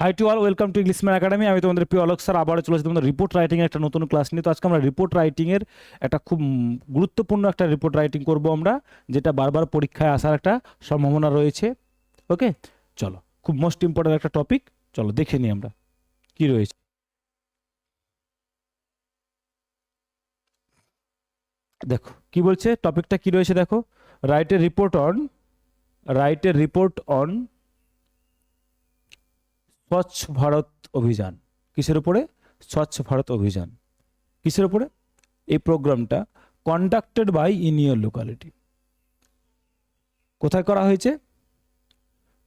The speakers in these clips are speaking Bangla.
Hi to all welcome to English man academy আমি তোমাদের প্রিয় অলোক স্যার, আবারও চলে তোমাদের রিপোর্ট রাইটিং একটা নতুন ক্লাস নিয়ে। তো আজকে আমরা রিপোর্ট রাইটিংয়ের একটা খুব গুরুত্বপূর্ণ একটা রিপোর্ট রাইটিং করব আমরা, যেটা বারবার পরীক্ষায় আসার একটা সম্ভাবনা রয়েছে। ওকে চলো, খুব মোস্ট ইম্পর্টেন্ট একটা টপিক চলো দেখে নিই আমরা, কি রয়েছে। দেখো, কি বলছে? টপিকটা কি রয়েছে দেখো? Write a report on write a report on স্বচ্ছ ভারত অভিযান। কিসের উপরে? স্বচ্ছ ভারত অভিযান। কিসের উপরে? এই প্রোগ্রামটা conducted by in your locality কোথায় করা হয়েছে?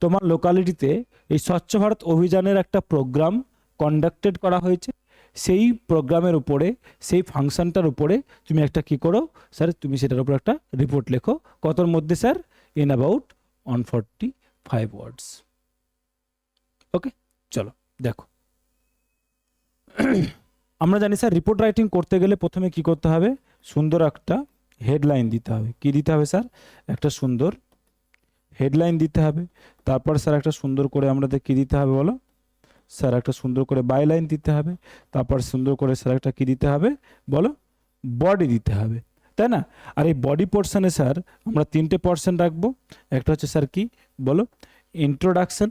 তোমার লোকালিটিতে এই স্বচ্ছ ভারত অভিযানের একটা প্রোগ্রাম কন্ডাক্টেড করা হয়েছে। সেই প্রোগ্রামের উপরে, সেই ফাংশনটার উপরে তুমি একটা কি করো? স্যার, তুমি সেটার উপর একটা রিপোর্ট লেখো। কতর মধ্যে, sir? In about one forty five words okay চলো, দেখো। আমরা জানি স্যার রিপোর্ট রাইটিং করতে গেলে প্রথমে কি করতে হবে? সুন্দর একটা হেডলাইন দিতে হবে। কি দিতে হবে স্যার? একটা সুন্দর হেডলাইন দিতে হবে। তারপর স্যার একটা সুন্দর করে আমাদের কি দিতে হবে বলো? স্যার একটা সুন্দর করে বাইলাইন দিতে হবে। তারপর সুন্দর করে স্যার একটা কি দিতে হবে? বলো বডি দিতে হবে। তাই না? আর এই বডি পোর্শনে স্যার আমরা তিনটে পোর্শন রাখব। একটা হচ্ছে স্যার কি? বলো ইন্ট্রোডাকশন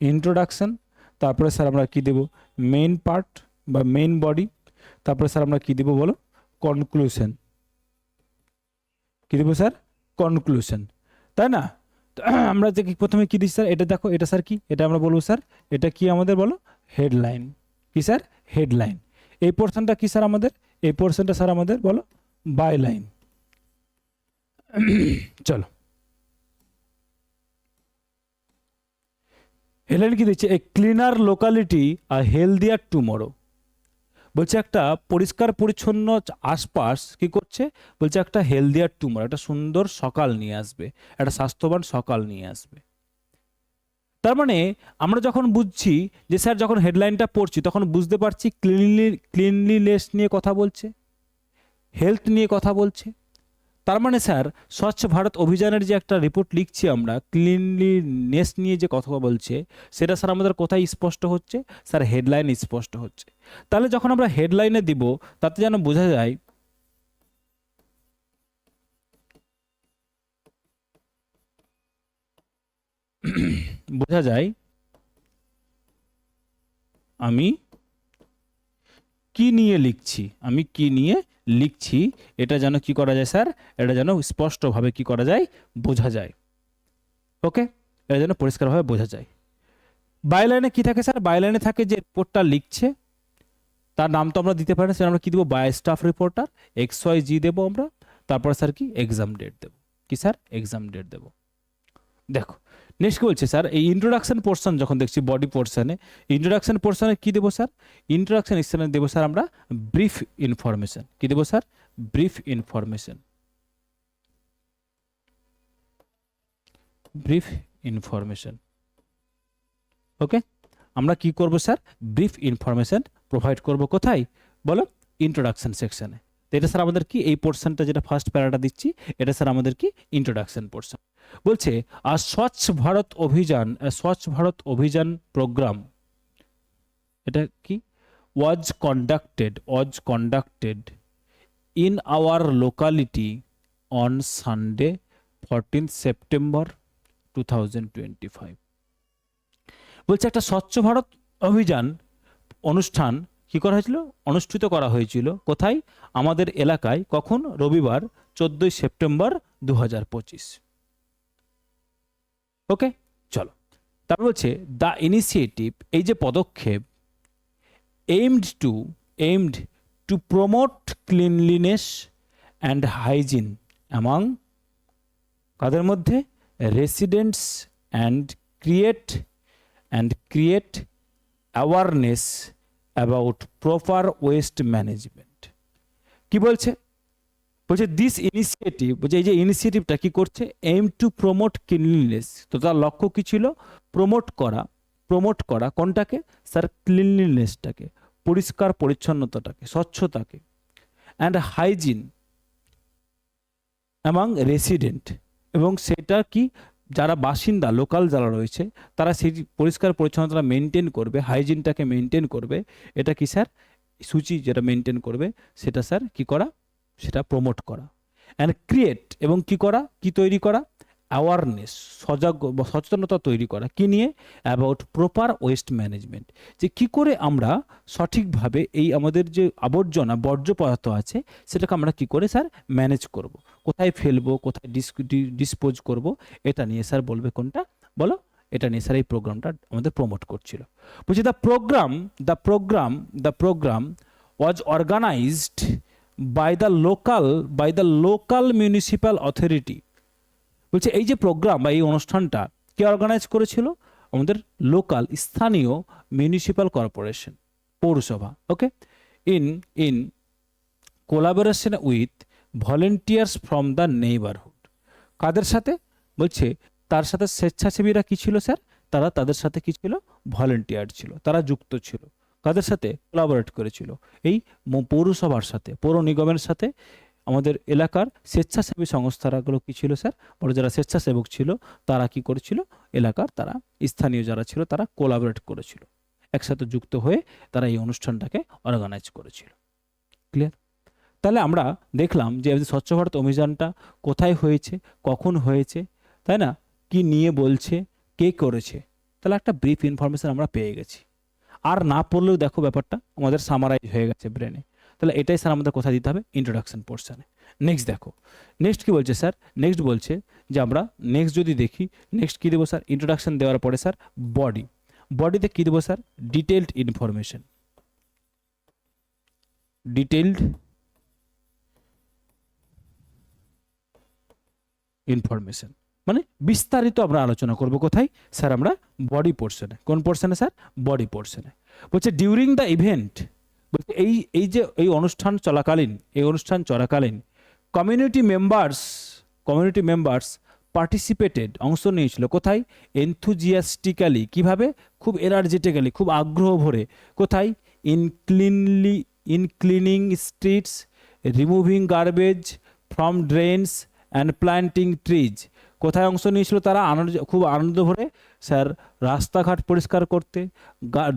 ইন্ট্রোডাকশন তারপরে স্যার আমরা কি দেব? মেইন পার্ট বা মেইন বডি তারপরে স্যার আমরা কি দেব বলো? কনক্লুশন কি দেবো স্যার কনক্লুশন তাই না? আমরা যে প্রথমে কি দিচ্ছি স্যার এটা দেখো, এটা স্যার কি? এটা আমরা বলব স্যার এটা কি আমাদের বলো? হেডলাইন কি স্যার হেডলাইন এই পোর্শনটা কি স্যার আমাদের? এই পোর্শনটা স্যার আমাদের বলো? বাই লাইন চলো। হেলেন কি দিচ্ছে এ ক্লিনার লোকালিটি আর হেলদিয়ার টুমরো বলছে একটা পরিষ্কার পরিচ্ছন্ন আশপাশ কি করছে, বলছে একটা হেলদিয়ার টুমর একটা সুন্দর সকাল নিয়ে আসবে, একটা স্বাস্থ্যবান সকাল নিয়ে আসবে। তার মানে আমরা যখন বুঝছি যে স্যার যখন হেডলাইনটা পড়ছি, তখন বুঝতে পারছি ক্লিনলি ক্লিনলিনেস নিয়ে কথা বলছে হেলথ নিয়ে কথা বলছে। তার মানে স্যার, স্বচ্ছ ভারত অভিযানের যে একটা রিপোর্ট লিখছি আমরা ক্লিনলিনেস নিয়ে যে কথা বলছে, সেটা স্যার আমাদের কোথায় স্পষ্ট হচ্ছে? স্যার হেডলাইন স্পষ্ট হচ্ছে। তাহলে যখন আমরা হেডলাইনে দিব, তাতে যেন বোঝা যায় বোঝা যায়, আমি কি নিয়ে লিখছি? আমি কি নিয়ে লিখছি? এটা যেন কি করা যায়, স্যার? এটা যেন স্পষ্টভাবে কি করা যায়, বোঝা যায়। ওকে? এটা যেন পরিষ্কারভাবে বোঝা যায়। বাইলাইনে কি থাকে, স্যার? বাইলাইনে থাকে যে রিপোর্টটা লিখছে। তার নাম তো আমরা দিতে পারি না আমরা কি দেবো? By staff reporter X Y Z দেবো আমরা। তারপর, স্যার, কি? এক্সাম ডেট দেবো। কি, স্যার? এক্সাম ডেট দেবো। দেখো নেক্সট কি বলছে, স্যার? এই ইন্ট্রোডাকশন পোর্শন যখন দেখছি বডি পোর্শনে ইন্ট্রোডাকশন পোর্শনে কী দেবো, স্যার? ইন্ট্রোডাকশন স্থানে দেবো, স্যার, আমরা ব্রিফ ইনফরমেশন কি দেবো, sir? Brief information brief information okay আমরা কি করব, স্যার? ব্রিফ ইনফরমেশন প্রোভাইড করব কোথায়? বলো ইন্ট্রোডাকশন সেকশনে তো এটা স্যার আমাদের কি এই পোর্শনটা যেটা ফার্স্ট প্যারাটা দিচ্ছি, এটা স্যার আমাদের কি ইন্ট্রোডাকশন পোর্শন বলছে, আর স্বচ্ছ ভারত অভিযান স্বচ্ছ ভারত অভিযান প্রোগ্রাম এটা কি? Was conducted was conducted in our locality on Sunday fourteen September to বলছে, একটা স্বচ্ছ ভারত অভিযান অনুষ্ঠান কি করা হয়েছিল? অনুষ্ঠিত করা হয়েছিল কোথায়? আমাদের এলাকায় কখন? রবিবার, চোদ্দোই সেপ্টেম্বর দু হাজার পঁচিশ। ওকে, চলো। তারপর বলছে, দ্য ইনিশিয়েটিভ এই যে পদক্ষেপ, aimed to aimed to promote cleanliness and hygiene among কাদের মধ্যে? Residents and create and create awareness about proper waste management কি বলছে? বলছে দিস ইনিশিয়েটিভ বলছে, এই যে ইনিশিয়েটিভটা কি করছে? এম টু প্রমোট ক্লিনলিনেস তো তার লক্ষ্য কি ছিল? প্রমোট করা প্রমোট করা কোনটাকে? স্যার ক্লিনলিনেসটাকে পরিষ্কার পরিচ্ছন্নতাটাকে, স্বচ্ছতাকে। অ্যান্ড হাইজিন অ্যামাং রেসিডেন্ট এবং সেটা কি? যারা বাসিন্দা লোকাল যারা রয়েছে, তারা সেই পরিষ্কার পরিচ্ছন্নতা মেনটেন করবে হাইজিনটাকে মেনটেন করবে। এটা কি স্যার সূচি যেটা মেনটেন করবে, সেটা স্যার কি করা? সেটা প্রমোট করা। অ্যান্ড ক্রিয়েট এবং কি করা? কি তৈরি করা? অ্যাওয়ারনেস সজাগ, সচেতনতা তৈরি করা, কী নিয়ে? অ্যাবাউট প্রপার ওয়েস্ট ম্যানেজমেন্ট যে কি করে আমরা সঠিকভাবে এই আমাদের যে আবর্জনা, বর্জ্য পদার্থ আছে, সেটাকে আমরা কি করে স্যার ম্যানেজ করব? কোথায় ফেলব, কোথায় ডিসপোজ করব? এটা নিয়ে স্যার বলবে কোনটা? বলো, এটা নিয়ে স্যার এই প্রোগ্রামটা আমাদের প্রমোট করছিল। বলছি the programme the programme the programme was organised by the local by the local municipal authority বলছে, এই যে প্রোগ্রাম বা এই অনুষ্ঠানটা কে অর্গানাইজ করেছিল? আমাদের লোকাল স্থানীয় মিউনিসিপ্যাল কর্পোরেশন পৌরসভা okay in in collaboration with volunteers from the neighbourhood কাদের সাথে? বলছে, তার সাথে স্বেচ্ছাসেবীরা কি ছিল, স্যার? তারা তাদের সাথে কি ছিল? ভলেন্টিয়ার ছিল, তারা যুক্ত ছিল। কাদের সাথে? কোলাবোরেট করেছিল। এই পৌরসভার সাথে, পৌর নিগমের সাথে আমাদের এলাকার স্বেচ্ছাসেবী সংস্থাগুলো কি ছিল, স্যার? বড় যারা স্বেচ্ছাসেবক ছিল, তারা কি করেছিল? এলাকার তারা, স্থানীয় যারা ছিল, তারা কোলাবোরেট করেছিল। একসাথে যুক্ত হয়ে তারা এই অনুষ্ঠানটাকে অর্গানাইজ করেছিল। ক্লিয়ার তাহলে আমরা দেখলাম যে স্বচ্ছ ভারত অভিযানটা কোথায় হয়েছে, কখন হয়েছে, তাই না? কি নিয়ে বলছে, কে করেছে? তাহলে একটা ব্রিফ ইনফরমেশন আমরা পেয়ে গেছি। আর না পড়লেও দেখো ব্যাপারটা, আমাদের সামারাইজ হয়ে গেছে ব্রেনে তাহলে এটাই স্যার আমাদের কোথায় দিতে হবে? ইন্ট্রোডাকশন পোর্শনে নেক্সট দেখো। নেক্সট কি বলছে স্যার নেক্সট বলছে যে আমরা নেক্সট যদি দেখি নেক্সট কী দেবো স্যার ইন্ট্রোডাকশন দেওয়ার পরে স্যার বডি বডিতে কী দেবো sir detailed information detailed information মানে বিস্তারিত আমরা আলোচনা করব কোথায়? স্যার আমরা বডি পোর্শনে কোন পোর্শনে স্যার বডি পোর্শনে বলছে ডিউরিং দ্য ইভেন্ট বলছে, এই এই যে, এই অনুষ্ঠান চলাকালীন, এই অনুষ্ঠান চলাকালীন community members community members participated অংশ নিয়েছিল। কোথায়? এনথুজিয়াস্টিক্যালি কীভাবে? খুব এনার্জেটিক্যালি খুব আগ্রহ ভরে। কোথায়? In cleanly in cleaning streets removing garbage from drains and planting trees কোথায় অংশ নিয়েছিল তারা আনন্দ, খুব আনন্দ ভরে স্যার রাস্তাঘাট পরিষ্কার করতে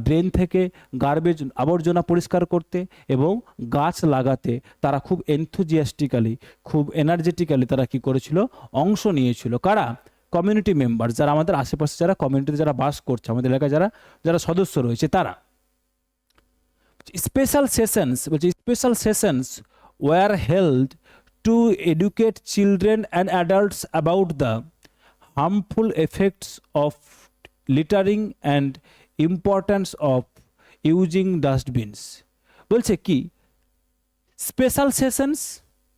ড্রেন থেকে গার্বেজ আবর্জনা পরিষ্কার করতে এবং গাছ লাগাতে তারা খুব এনথুজিয়াস্টিক্যালি খুব এনার্জেটিক্যালি তারা কি করেছিল? অংশ নিয়েছিল। কারা? কমিউনিটি মেম্বার যারা আমাদের আশেপাশে, যারা কমিউনিটিতে যারা বাস করছে, আমাদের এলাকায় যারা যারা সদস্য রয়েছে, তারা। স্পেশাল সেশনস বলছে special sessions were held to educate children and adults about the harmful effects of littering and importance of using dustbins. বলছে কি স্পেশাল সেশনস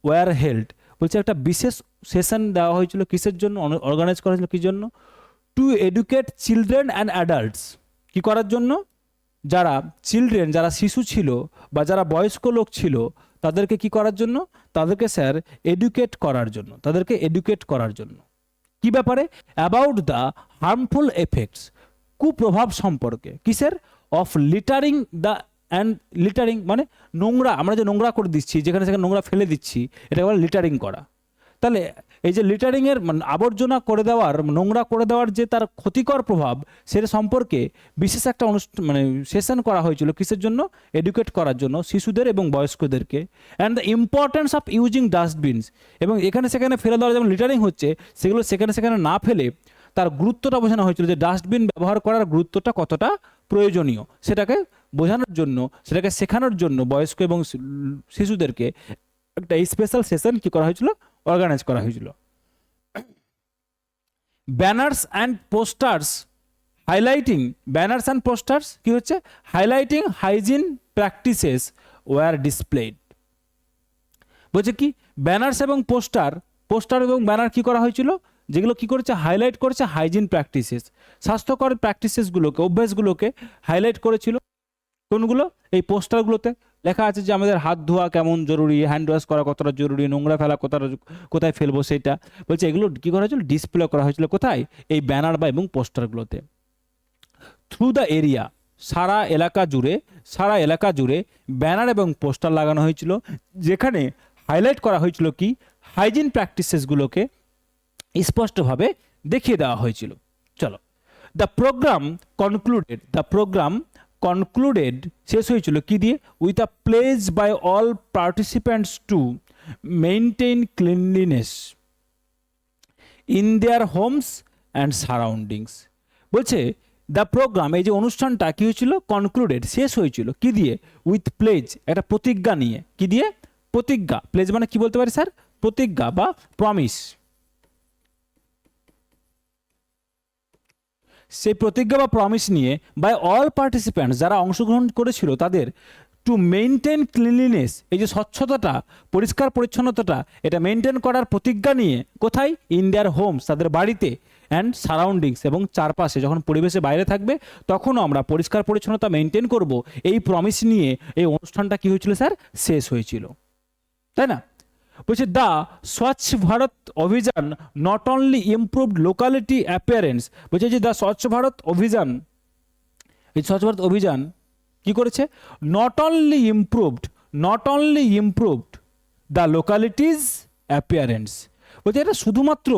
ওয়ার হেল্ড বলছে একটা বিশেষ সেশন দেওয়া হয়েছিল কিসের জন্য অর্গানাইজ করা হয়েছিল কী জন্য? To educate children and adults কি করার জন্য? যারা চিলড্রেন যারা শিশু ছিল বা যারা বয়স্ক লোক ছিল তাদেরকে কি করার জন্য? তাদেরকে স্যার এডুকেট করার জন্য। তাদেরকে এডুকেট করার জন্য। কি ব্যাপারে? অ্যাবাউট দ্য হার্মফুল এফেক্টস কুপ্রভাব সম্পর্কে। কিসের of littering the and littering মানে নোংরা, আমরা যে নোংরা করে দিচ্ছি, যেখানে সেখানে নোংরা ফেলে দিচ্ছি এটা বলে লিটারিং করা। তাহলে এই যে লিটারিংয়ের আবর্জনা করে দেওয়ার, নোংরা করে দেওয়ার যে তার ক্ষতিকর প্রভাব সেটা সম্পর্কে বিশেষ একটা অনুষ্ঠান মানে সেশন করা হয়েছিল কিসের জন্য? এডুকেট করার জন্য শিশুদের এবং বয়স্কদেরকে। And the importance of using dustbins এবং এখানে সেখানে ফেলে দেওয়ার যেমন লিটারিং হচ্ছে, সেগুলো সেখানে সেখানে না ফেলে তার গুরুত্বটা বোঝানো হয়েছিল যে ডাস্টবিন ব্যবহার করার গুরুত্বটা কতটা প্রয়োজনীয়। সেটাকে বোঝানোর জন্য, সেটাকে শেখানোর জন্য বয়স্ক এবং শিশুদেরকে একটা স্পেশাল সেশন কি করা হয়েছিল? অর্গানাইজ করা হয়েছিল। Banners and posters highlighting banners and posters কি হচ্ছে? Highlighting hygiene practices were displayed বলছে কি? ব্যানার্স এবং পোস্টার পোস্টার এবং ব্যানার কি করা হয়েছিল? যেগুলো কি করেছে? হাইলাইট করেছে হাইজিন প্র্যাকটিসেস স্বাস্থ্যকর প্র্যাকটিসেসগুলোকে অভ্যাসগুলোকে হাইলাইট করেছিল। কোনগুলো? এই পোস্টারগুলোতে লেখা আছে যে আমাদের হাত ধোয়া কেমন জরুরি হ্যান্ড ওয়াশ করা কতটা জরুরি, নোংরা ফেলা কতটা কোথায় ফেলব সেটা। বলছে এগুলো কী করা হয়েছিল? ডিসপ্লে করা হয়েছিল। কোথায়? এই ব্যানার বা এবং পোস্টারগুলোতে থ্রু দ্য এরিয়া সারা এলাকা জুড়ে, সারা এলাকা জুড়ে ব্যানার এবং পোস্টার লাগানো হয়েছিল। যেখানে হাইলাইট করা হয়েছিল কি? হাইজিন প্র্যাকটিসেসগুলোকে স্পষ্টভাবে দেখিয়ে দেওয়া হয়েছিল। চলো। The programme concluded the programme concluded শেষ হয়েছিল কি দিয়ে? With a pledge by all participants to maintain cleanliness in their homes and surroundings বলছে দ্য প্রোগ্রাম এই যে অনুষ্ঠানটা কী হয়েছিল? কনক্লুডেড শেষ হয়েছিল। কি দিয়ে? উইথ প্লেজ একটা প্রতিজ্ঞা নিয়ে। কি দিয়ে? প্রতিজ্ঞা। প্লেজ মানে কি বলতে পারি, স্যার? প্রতিজ্ঞা বা প্রমিস সেই প্রতিজ্ঞা বা প্রমিস নিয়ে বাই অল পার্টিসিপ্যান্টস যারা অংশগ্রহণ করেছিল তাদের টু মেনটেন ক্লিনলিনেস এই যে স্বচ্ছতাটা, পরিষ্কার পরিচ্ছন্নতাটা, এটা মেনটেন করার প্রতিজ্ঞা নিয়ে কোথায়? ইন দেয়ার হোমস তাদের বাড়িতে অ্যান্ড সারাউন্ডিংস এবং চারপাশে যখন পরিবেশে বাইরে থাকবে, তখনও আমরা পরিষ্কার পরিচ্ছন্নতা মেনটেন করব। এই প্রমিস নিয়ে এই অনুষ্ঠানটা কি হয়েছিল স্যার? শেষ হয়েছিল। তাই না? বলছে দ্য স্বচ্ছ Bharat Abhiyan not only improved locality appearance বলছে যে দ্য স্বচ্ছ ভারত অভিযান এই স্বচ্ছ ভারত অভিযান কি করেছে? Not only improved not only improved the localities appearance বলছে, এটা শুধুমাত্র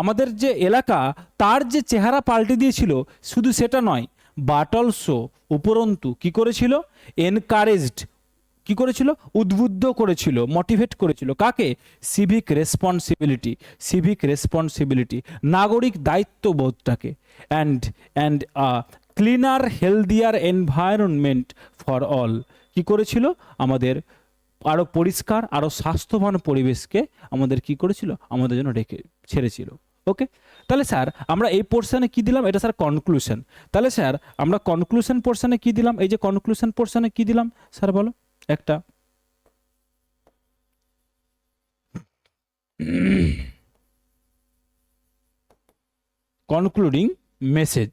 আমাদের যে এলাকা, তার যে চেহারা পাল্টে দিয়েছিল, শুধু সেটা নয় বাট অলসো উপরন্তু কি করেছিল? এনকারেজড কি করেছিল? উদ্বুদ্ধ করেছিল মোটিভেট করেছিল। কাকে? সিভিক রেসপন্সিবিলিটি সিভিক রেসপন্সিবিলিটি নাগরিক দায়িত্ববোধটাকে। And and cleaner healthier environment for all কি করেছিল? আমাদের আরও পরিষ্কার আরও স্বাস্থ্যবান পরিবেশকে আমাদের কি করেছিল? আমাদের জন্য রেখে, ছেড়েছিল। ওকে তাহলে স্যার, আমরা এই পোর্শনে কি দিলাম? এটা স্যার কনক্লুশন তাহলে স্যার, আমরা কনক্লুশন পোর্শনে কি দিলাম? এই যে কনক্লুশন পোর্শনে কি দিলাম? স্যার বলো। একটা। কনক্লুডিং মেসেজ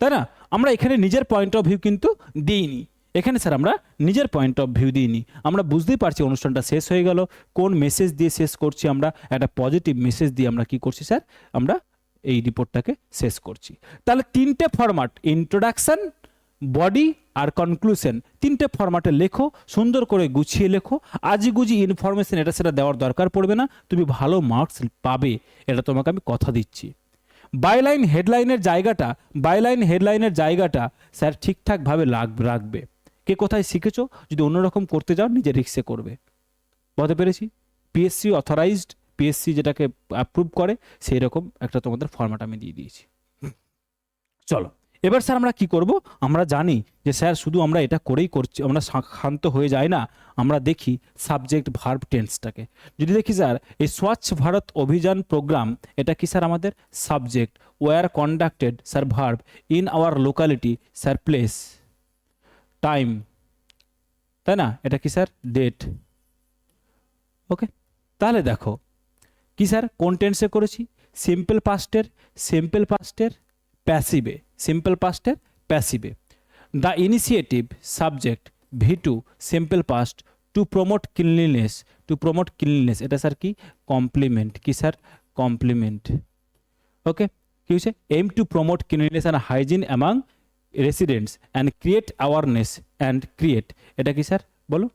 তাই না? আমরা এখানে নিজের পয়েন্ট অফ ভিউ কিন্তু দিইনি। এখানে স্যার আমরা নিজের পয়েন্ট অফ ভিউ দিইনি। আমরা বুঝতেই পারছি অনুষ্ঠানটা শেষ হয়ে গেল। কোন মেসেজ দিয়ে শেষ করছি আমরা? একটা পজিটিভ মেসেজ দিয়ে আমরা কি করছি স্যার আমরা এই রিপোর্টটাকে শেষ করছি। তাহলে তিনটে ফরম্যাট ইন্ট্রোডাকশন বডি আর কনক্লুশন তিনটে ফরম্যাটে লেখো, সুন্দর করে গুছিয়ে লেখো। আজি গুজি ইনফরমেশন এটা সেটা দেওয়ার দরকার পড়বে না, তুমি ভালো মার্কস পাবে, এটা তোমাকে আমি কথা দিচ্ছি। বাইলাইন হেডলাইনের জায়গাটা বাইলাইন হেডলাইনের জায়গাটা স্যার ঠিকঠাকভাবে লাগ, রাখবে। কে কোথায় শিখেছো? যদি অন্যরকম করতে যাও, নিজে রিক্সে করবে। বলতে পেরেছি? পিএসসি অথরাইজড পিএসসি যেটাকে অ্যাপ্রুভ করে সেই রকম একটা তোমাদের ফর্ম্যাট আমি দিয়ে দিয়েছি। চলো। এবার স্যার আমরা কি করব? আমরা জানি যে স্যার শুধু আমরা এটা করেই করছি, আমরা শান্ত হয়ে যায় না, আমরা দেখি সাবজেক্ট ভার্ব টেন্সটাকে যদি দেখি স্যার, এই স্বচ্ছ ভারত অভিযান প্রোগ্রাম এটা কি স্যার আমাদের? Subject were conducted sir verb in our locality sir place time তাই না? এটা কি স্যার? ডেট ওকে তাহলে দেখো, কি স্যার? কোন টেন্সে করেছি? সিম্পল পাস্টের সিম্পল পাস্টের প্যাসিভে সিম্পল পাস্টের প্যাসিভে the initiative subject V two simple past to promote cleanliness to promote cleanliness এটা স্যার কি? কমপ্লিমেন্ট কি স্যার কমপ্লিমেন্ট ওকে কি হচ্ছে aim to promote cleanliness and hygiene among residents and create awareness and create এটা কি স্যার বলো।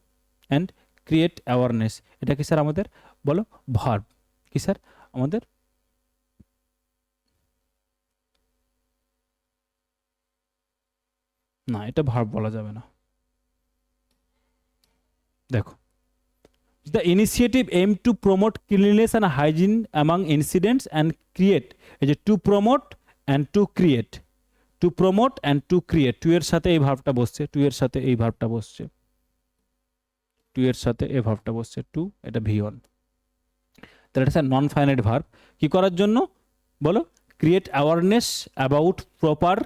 অ্যান্ড ক্রিয়েট অ্যাওয়ারনেস এটা কি স্যার আমাদের? বলো। ভার্ব কি স্যার আমাদের না, এটা ভার্ব বলা যাবে না। দেখো। The initiative aim to promote cleanliness and hygiene among incidents and create এই যে to promote and to create to promote and to create to এর সাথে এই ভার্বটা বসছে টু এর সাথে এই ভার্বটা বসছে টু এর সাথে এই ভার্বটা বসছে টু এটা ভি ওয়ান তাহলে এটা স্যার নন ফাইনাইট ভার্ব কি করার জন্য? বলো create awareness about proper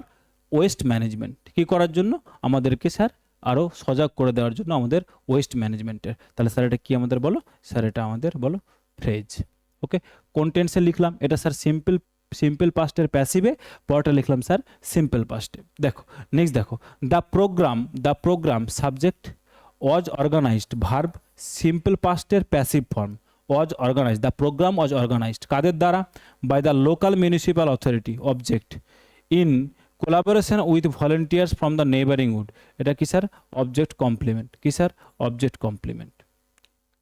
waste management কি করার জন্য? আমাদেরকে স্যার আরও সজাগ করে দেওয়ার জন্য আমাদের ওয়েস্ট ম্যানেজমেন্টের তাহলে স্যার এটা কি আমাদের বলো? স্যার এটা আমাদের বলো ফ্রেজ ওকে কোন লিখলাম, এটা স্যার সিম্পল সিম্পল পাস্টের প্যাসিভে পরটা লিখলাম স্যার সিম্পল পাস্টে দেখো নেক্সট দেখো the programme the programme subject was organised verb simple পাস্টের passive form was organised the programme was organised কাদের দ্বারা? By the local municipal authority object in collaboration with volunteers from the neighbourhood এটা কি স্যার? অবজেক্ট কমপ্লিমেন্ট কি স্যার? অবজেক্ট কমপ্লিমেন্ট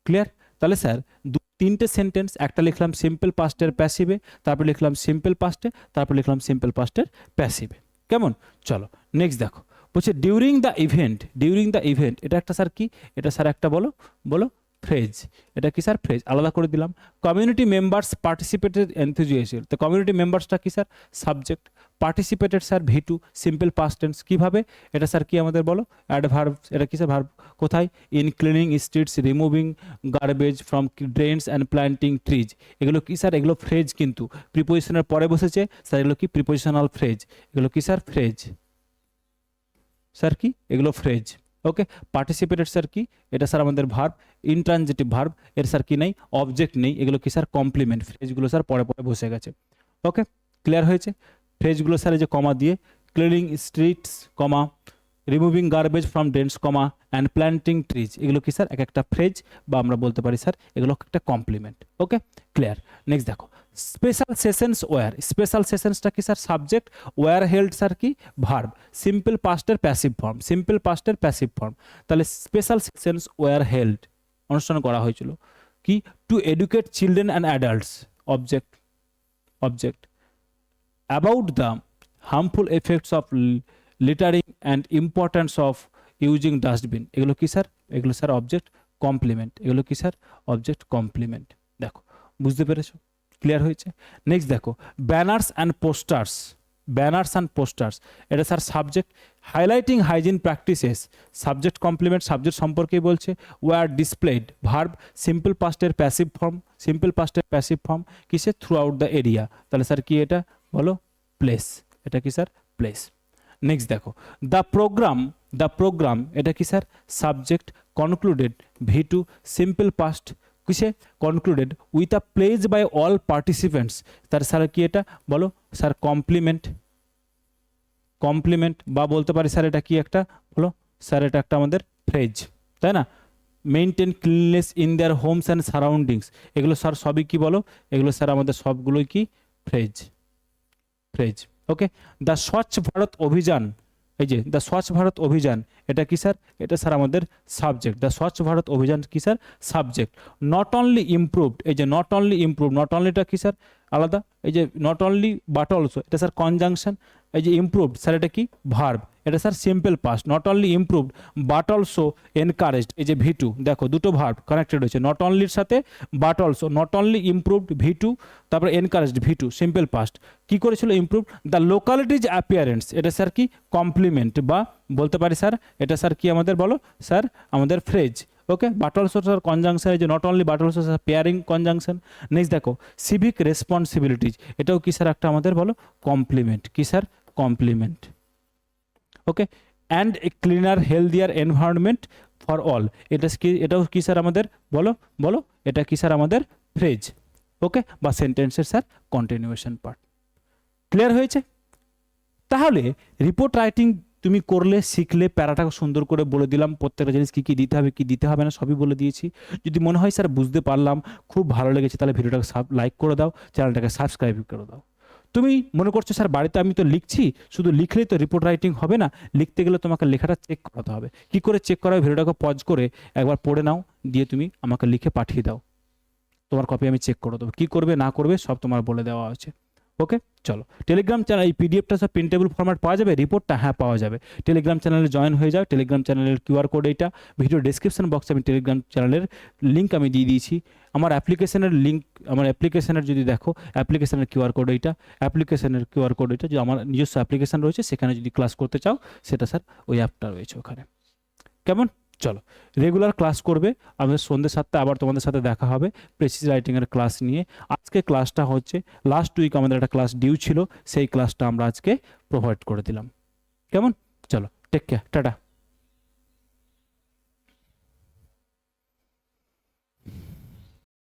ক্লিয়ার তাহলে স্যার, দু, তিনটে সেন্টেন্স একটা লিখলাম সিম্পল পাস্টের প্যাসিভে তারপর লিখলাম সিম্পল পাস্টে তারপর লিখলাম সিম্পল পাস্টের প্যাসিভে কেমন? চলো নেক্সট দেখো। বলছে during the event during the event এটা একটা স্যার কি? এটা স্যার একটা বলো বলো। ফ্রেজ এটা কি স্যার ফ্রেজ আলাদা করে দিলাম। কমিউনিটি মেম্বার্স পার্টিসিপেটেড এনথুজিয়াসিল তো কমিউনিটি মেম্বার্সটা কি sir subject participated sir V two simple past tense কীভাবে? এটা স্যার কি আমাদের বলো? অ্যাডভার্ব এটা কি স্যার ভার্ব কোথায়? In cleaning streets removing garbage from drains and planting trees এগুলো কি স্যার এগুলো ফ্রেজ কিন্তু। প্রিপোজিশনের পরে বসেছে। স্যার এগুলো কি প্রিপোজিশনাল ফ্রেজ এগুলো কি স্যার ফ্রেজ স্যার কি? এগুলো ফ্রেজ ওকে পার্টিসিপেটেড স্যার কি এটা স্যার আমাদের ভার্ব ইনট্রানজিটিভ ভার্ব এর স্যার কি নেই অবজেক্ট নেই এগুলো কি স্যার কমপ্লিমেন্ট ফ্রেজগুলো স্যার পরে পরে বসে গেছে ওকে ক্লিয়ার হয়েছে ফ্রেজগুলো স্যার যে কমা দিয়ে cleaning streets comma removing garbage from drains comma and planting trees এগুলো কি স্যার এক একটা ফ্রেজ বা আমরা বলতে পারি স্যার এগুলো একটা কমপ্লিমেন্ট ওকে ক্লিয়ার নেক্সট দেখো স্পেশাল সেশনস ওয়ার স্পেশাল সেশনসটা কি sir subject were held sir কি? ভার্ব সিম্পল পাস্টের প্যাসিভ ফর্ম সিম্পল পাস্টের প্যাসিভ ফর্ম তাহলে স্পেশাল সেশনস ওয়ার হেল্ড অনুষ্ঠান করা হয়েছিল। কি? To educate children and adults object object about the harmful effects of littering and importance of using dustbin এগুলো কি স্যার এগুলো স্যার অবজেক্ট কমপ্লিমেন্ট এগুলো কি স্যার অবজেক্ট কমপ্লিমেন্ট দেখো, বুঝতে পেরেছ? ক্লিয়ার হয়েছে। নেক্সট দেখো banners and posters banners and posters এটা sir subject highlighting hygiene practices subject complement subject সম্পর্কেই বলছে ওয়ার ডিসপ্লেড ভার্ব সিম্পল পাস্টের প্যাসিভ ফর্ম সিম্পল পাস্টের প্যাসিভ ফর্ম কিসে থ্রু আউট দ্য এরিয়া তাহলে স্যার কি এটা? বলো প্লেস এটা কি স্যার প্লেস নেক্সট দেখো দ্য প্রোগ্রাম দ্য প্রোগ্রাম এটা কি sir subject concluded V two simple past কিসে concluded with a pledge by all participants তার স্যার কি এটা? বলো স্যার কমপ্লিমেন্ট কমপ্লিমেন্ট বা বলতে পারি স্যার এটা কি একটা? বলো স্যার এটা একটা আমাদের ফ্রেজ তাই না? Maintain cleanness in their homes and surroundings এগুলো স্যার সবই কি বলো? এগুলো স্যার আমাদের সবগুলোই কি? ফ্রেজ ফ্রেজ ওকে দ্য স্বচ্ছ ভারত অভিযান এই যে, দ্য স্বচ্ছ ভারত অভিযান এটা কি স্যার? এটা স্যার আমাদের সাবজেক্ট। দ্য স্বচ্ছ ভারত অভিযান কি sir? Subject. Not only improved এই যে নট অনলি ইম্প্রুভ নট অনলিটা কি স্যার? আলাদা। এই যে নট অনলি বাট অলসো এটা স্যার কনজাংশন এই যে ইমপ্রুভড স্যার এটা কি? ভার্ব এটা sir simple past not only improved but also encouraged এই যে ভি টু দেখো, দুটো ভার্ব কানেক্টেড হয়েছে। নট অনলির সাথে but also not only improved V two তারপরে encouraged V two simple past কী করেছিল ইমপ্রুভ দ্য লোকালিটিজ অ্যাপিয়ারেন্স এটা স্যার কি? কমপ্লিমেন্ট বা বলতে পারি স্যার এটা স্যার কি আমাদের বলো? স্যার আমাদের phrase okay but also sir conjunction এই যে not only but also sir pairing conjunction next দেখো সিভিক রেসপন্সিবিলিটিজ এটাও কি স্যার একটা আমাদের বলো? কমপ্লিমেন্ট কি sir complement okay and cleaner healthier environment for all এটা কি, এটাও কি স্যার আমাদের? বলো বলো, এটা কি স্যার আমাদের? ফ্রেজ ওকে বা সেন্টেন্সের স্যার কন্টিনিউয়েশন পার্ট ক্লিয়ার হয়েছে? তাহলে রিপোর্ট রাইটিং তুমি করলে, শিখলে প্যারাটা সুন্দর করে বলে দিলাম, প্রত্যেকটা জিনিস কী কী দিতে হবে, কী দিতে হবে না, সবই বলে দিয়েছি। যদি মনে হয় স্যার বুঝতে পারলাম, খুব ভালো লেগেছে, তাহলে ভিডিওটাকে সাব লাইক করে দাও চ্যানেলটাকে সাবস্ক্রাইব করে দাও। তুমি মনে করছ, স্যার, বাড়িতে আমি তো লিখছি, শুধু লিখলেই তো রিপোর্ট রাইটিং হবে না, লিখতে গেলে তোমাকে লেখাটা চেক করাতে হবে। কি করে চেক করা ভিডিওটাকে পজ করে একবার পড়ে নাও, দিয়ে তুমি আমাকে লিখে পাঠিয়ে দাও। তোমার কপি আমি চেক করে দেবো। কী করবে, না করবে, সব তোমার বলে দেওয়া আছে ওকে চলো। টেলিগ্রাম চ্যানেল এই পিডিএফটা সব প্রিন্টেবল ফরম্যাট পাওয়া যাবে? রিপোর্টটা হ্যাঁ পাওয়া যাবে। টেলিগ্রাম চ্যানেলে জয়েন হয়ে যাও। টেলিগ্রাম চ্যানেলের কিউআর কোড এইটা। ভিডিও ডিসক্রিপশন বক্সে আমি টেলিগ্রাম চ্যানেলের লিঙ্ক আমি দিয়ে দিয়েছি। আমার অ্যাপ্লিকেশনের লিঙ্ক আমার অ্যাপ্লিকেশনের যদি দেখো অ্যাপ্লিকেশনের কিউআর কোড এইটা। অ্যাপ্লিকেশনের কিউআর কোড এটা যদি আমার নিজস্ব অ্যাপ্লিকেশন রয়েছে, সেখানে যদি ক্লাস করতে চাও, সেটা স্যার ওই অ্যাপটা রয়েছে ওখানে। কেমন? চলো রেগুলার ক্লাস করবে, আমাদের সন্ধ্যে সাতটা আবার তোমাদের সাথে দেখা হবে প্রেসিস রাইটিংয়ের ক্লাস নিয়ে। আজকে ক্লাসটা হচ্ছে লাস্ট উইক আমাদের একটা ক্লাস ডিউ ছিল, সেই ক্লাসটা আমরা আজকে প্রোভাইড করে দিলাম। কেমন? চলো টেক কেয়ার টাটা।